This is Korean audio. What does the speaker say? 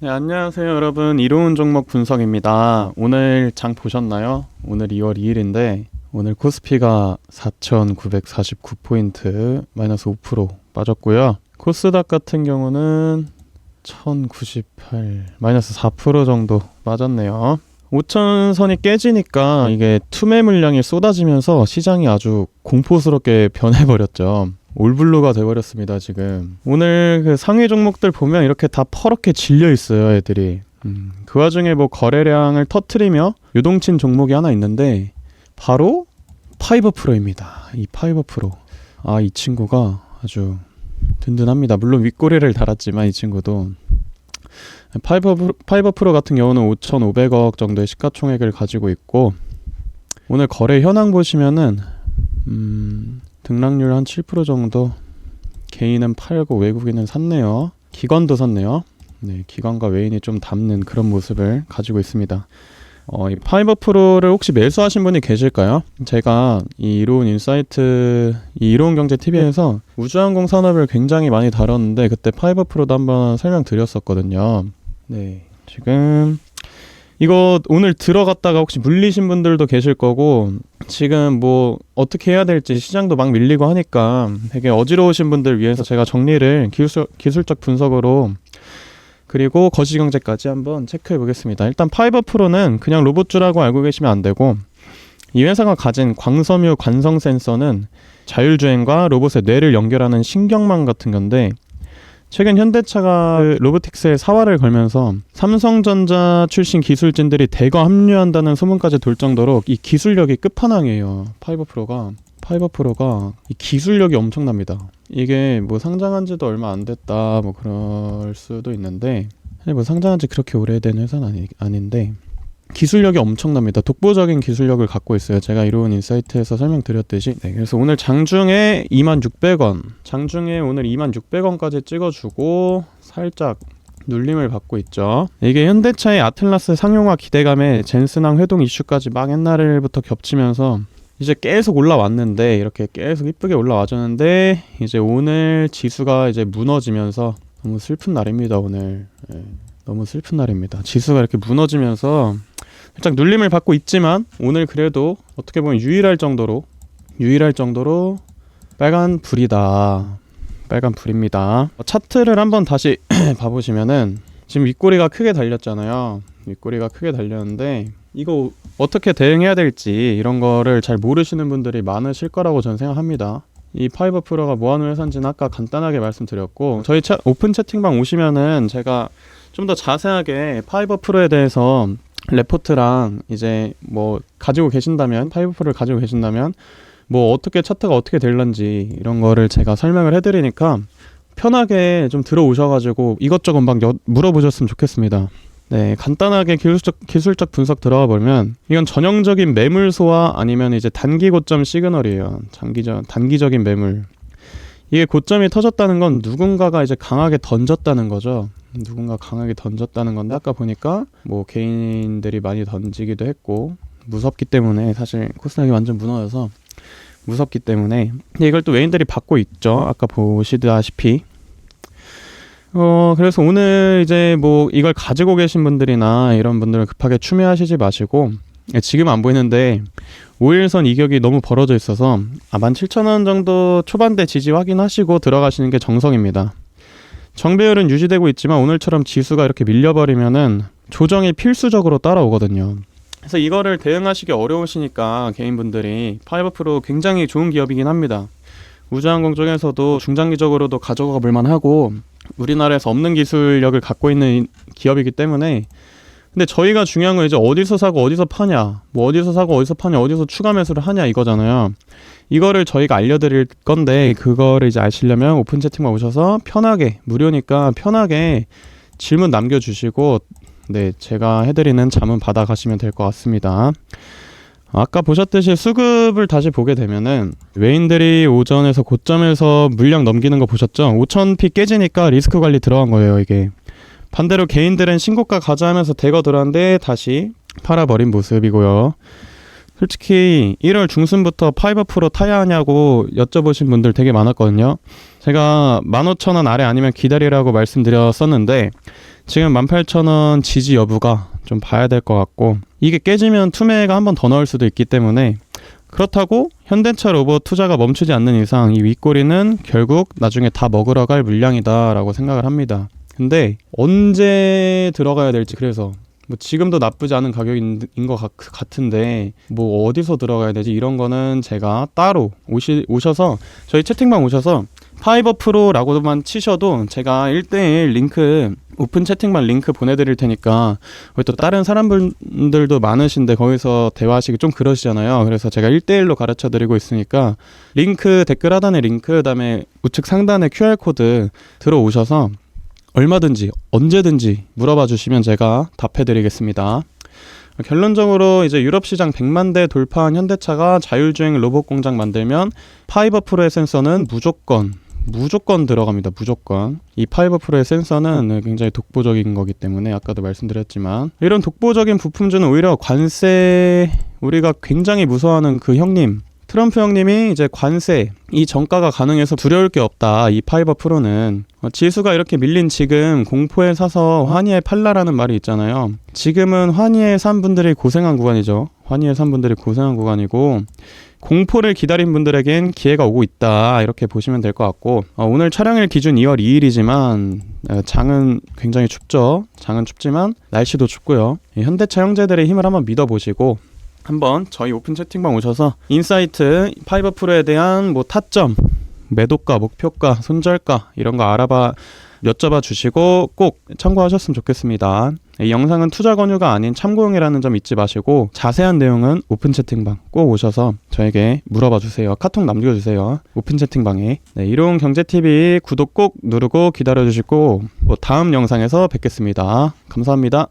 네, 안녕하세요 여러분 이로운 종목 분석입니다 오늘 장 보셨나요? 오늘 2월 2일인데 오늘 코스피가 4,949포인트 마이너스 5% 빠졌고요 코스닥 같은 경우는 1,098 마이너스 4% 정도 빠졌네요 5천선이 깨지니까 이게 투매 물량이 쏟아지면서 시장이 아주 공포스럽게 변해버렸죠. 올블루가 돼버렸습니다 지금. 오늘 그 상위 종목들 보면 이렇게 다 퍼렇게 질려 있어요 애들이. 음, 그 와중에 뭐 거래량을 터트리며 유동친 종목이 하나 있는데 바로 파이버 프로입니다. 이 파이버 프로. 아 이 친구가 아주 든든합니다. 물론 윗꼬리를 달았지만 이 친구도 파이버, 파이버 프로 같은 경우는 5,500억 정도의 시가총액을 가지고 있고 오늘 거래 현황 보시면은 음, 등락률 한 7% 정도 개인은 팔고 외국인은 샀네요. 기관도 샀네요. 네, 기관과 외인이 좀 담는 그런 모습을 가지고 있습니다. 어, 이 파이버 프로를 혹시 매수하신 분이 계실까요? 제가 이 이로운 인사이트, 이 이로운 경제 TV에서 우주항공 산업을 굉장히 많이 다뤘는데 그때 파이버 프로도 한번 설명드렸었거든요. 네, 지금 이거 오늘 들어갔다가 혹시 물리신 분들도 계실 거고 지금 뭐 어떻게 해야 될지 시장도 막 밀리고 하니까 되게 어지러우신 분들 위해서 제가 정리를 기술, 기술적 분석으로 그리고 거시경제까지 한번 체크해 보겠습니다. 일단 파이버 프로는 그냥 로봇주라고 알고 계시면 안 되고 이 회사가 가진 광섬유 관성 센서는 자율주행과 로봇의 뇌를 연결하는 신경망 같은 건데 최근 현대차가 그 로보틱스에 사활을 걸면서 삼성전자 출신 기술진들이 대거 합류한다는 소문까지 돌 정도로 이 기술력이 끝판왕이에요. 파이버 프로가 파이버 프로가 이 기술력이 엄청납니다. 이게 뭐 상장한 지도 얼마 안 됐다 뭐 그럴 수도 있는데 뭐 상장한 지 그렇게 오래된 회사는 아니, 아닌데 기술력이 엄청납니다. 독보적인 기술력을 갖고 있어요. 제가 이로운 인사이트에서 설명드렸듯이. 네, 그래서 오늘 장중에 2600원, 장중에 오늘 2600원까지 찍어주고 살짝 눌림을 받고 있죠. 이게 현대차의 아틀라스 상용화 기대감에 젠슨항 회동 이슈까지 막 옛날부터 겹치면서 이제 계속 올라왔는데 이렇게 계속 이쁘게 올라와줬는데 이제 오늘 지수가 이제 무너지면서 너무 슬픈 날입니다 오늘 예, 너무 슬픈 날입니다 지수가 이렇게 무너지면서 살짝 눌림을 받고 있지만 오늘 그래도 어떻게 보면 유일할 정도로 유일할 정도로 빨간 불이다. 빨간 불입니다. 차트를 한번 다시 봐보시면은 지금 윗꼬리가 크게 달렸잖아요. 윗꼬리가 크게 달렸는데 이거 어떻게 대응해야 될지 이런 거를 잘 모르시는 분들이 많으실 거라고 저는 생각합니다. 이 파이버 프로가 뭐 하는 회사인지는 아까 간단하게 말씀드렸고 저희 차, 오픈 채팅방 오시면은 제가 좀 더 자세하게 파이버 프로에 대해서 레포트랑 이제 뭐 가지고 계신다면 파이버 프로를 가지고 계신다면 뭐 어떻게 차트가 어떻게 될런지 이런 거를 제가 설명을 해드리니까 편하게 좀 들어오셔가지고 이것저것 막 여- 물어보셨으면 좋겠습니다. 네, 간단하게 기술적 기술적 분석 들어가 보면 이건 전형적인 매물소와 아니면 이제 단기 고점 시그널이에요. 장기적 단기적인 매물. 이게 고점이 터졌다는 건 누군가가 이제 강하게 던졌다는 거죠. 누군가 강하게 던졌다는 건데 아까 보니까 뭐 개인들이 많이 던지기도 했고 무섭기 때문에 사실 코스닥이 완전 무너져서 무섭기 때문에 근데 이걸 또 외인들이 받고 있죠. 아까 보시다시피 어, 그래서 오늘 이제 뭐 이걸 가지고 계신 분들이나 이런 분들은 급하게 추매하시지 마시고 예, 지금 안 보이는데 5일선 이격이 너무 벌어져 있어서 아, 17,000원 정도 초반대 지지 확인하시고 들어가시는 게 정성입니다. 정배율은 유지되고 있지만 오늘처럼 지수가 이렇게 밀려버리면은 조정이 필수적으로 따라오거든요. 그래서 이거를 대응하시기 어려우시니까 개인분들이 파이버 프로 굉장히 좋은 기업이긴 합니다. 우주항공 쪽에서도 중장기적으로도 가져가 볼만 하고 우리나라에서 없는 기술력을 갖고 있는 기업이기 때문에 근데 저희가 중요한 건 이제 어디서 사고 어디서 파냐 뭐 어디서 사고 어디서 파냐 어디서 추가 매수를 하냐 이거잖아요 이거를 저희가 알려드릴 건데 그거를 이제 아시려면 오픈 채팅만 오셔서 편하게 무료니까 편하게 질문 남겨주시고 네 제가 해드리는 자문 받아가시면 될 것 같습니다 아까 보셨듯이 수급을 다시 보게 되면은 외인들이 오전에서 고점에서 물량 넘기는 거 보셨죠? 5,000피 깨지니까 리스크 관리 들어간 거예요, 이게. 반대로 개인들은 신고가 가자 하면서 대거 들어왔는데 다시 팔아버린 모습이고요. 솔직히 1월 중순부터 파이버 프로 타야 하냐고 여쭤보신 분들 되게 많았거든요. 제가 15,000원 아래 아니면 기다리라고 말씀드렸었는데 지금 18,000원 지지 여부가 좀 봐야 될 것 같고 이게 깨지면 투매가 한 번더 넣을 수도 있기 때문에 그렇다고 현대차 로봇 투자가 멈추지 않는 이상 이 윗꼬리는 결국 나중에 다 먹으러 갈 물량이다라고 생각을 합니다. 근데 언제 들어가야 될지 그래서 뭐 지금도 나쁘지 않은 가격인 것 같- 같은데 뭐 어디서 들어가야 되지 이런 거는 제가 따로 오시, 오셔서 저희 채팅방 오셔서 파이버 프로라고만 치셔도 제가 1대1 링크 오픈 채팅방 링크 보내드릴 테니까 또 다른 사람들도 많으신데 거기서 대화하시기 좀 그러시잖아요. 그래서 제가 1대1로 가르쳐 드리고 있으니까 링크 댓글 하단에 링크 그다음에 우측 상단에 QR 코드 들어오셔서 얼마든지 언제든지 물어봐 주시면 제가 답해 드리겠습니다. 결론적으로 이제 유럽 시장 100만 대 돌파한 현대차가 자율주행 로봇 공장 만들면 파이버 프로의 센서는 무조건 무조건 들어갑니다. 무조건. 이 파이버 프로의 센서는 굉장히 독보적인 거기 때문에 아까도 말씀드렸지만 이런 독보적인 부품주는 오히려 관세 우리가 굉장히 무서워하는 그 형님 트럼프 형님이 이제 관세 이 정가가 가능해서 두려울 게 없다. 이 파이버 프로는 어, 지수가 이렇게 밀린 지금 공포에 사서 환희에 팔라라는 말이 있잖아요. 지금은 환희에 산 분들이 고생한 구간이죠. 환희에 산 분들이 고생한 구간이고 공포를 기다린 분들에겐 기회가 오고 있다 이렇게 보시면 될 것 같고 어, 오늘 촬영일 기준 2월 2일이지만 어, 장은 굉장히 춥죠. 장은 춥지만 날씨도 춥고요. 이 현대차 형제들의 힘을 한번 믿어보시고 한번 저희 오픈 채팅방 오셔서 인사이트 파이버 프로에 대한 뭐 타점, 매도가, 목표가, 손절가 이런 거 알아봐 여쭤봐 주시고 꼭 참고하셨으면 좋겠습니다. 이 영상은 투자 권유가 아닌 참고용이라는 점 잊지 마시고 자세한 내용은 오픈 채팅방 꼭 오셔서 저에게 물어봐 주세요. 카톡 남겨 주세요. 오픈 채팅방에. 네, 이로운 경제TV 구독 꼭 누르고 기다려 주시고 뭐 다음 영상에서 뵙겠습니다. 감사합니다.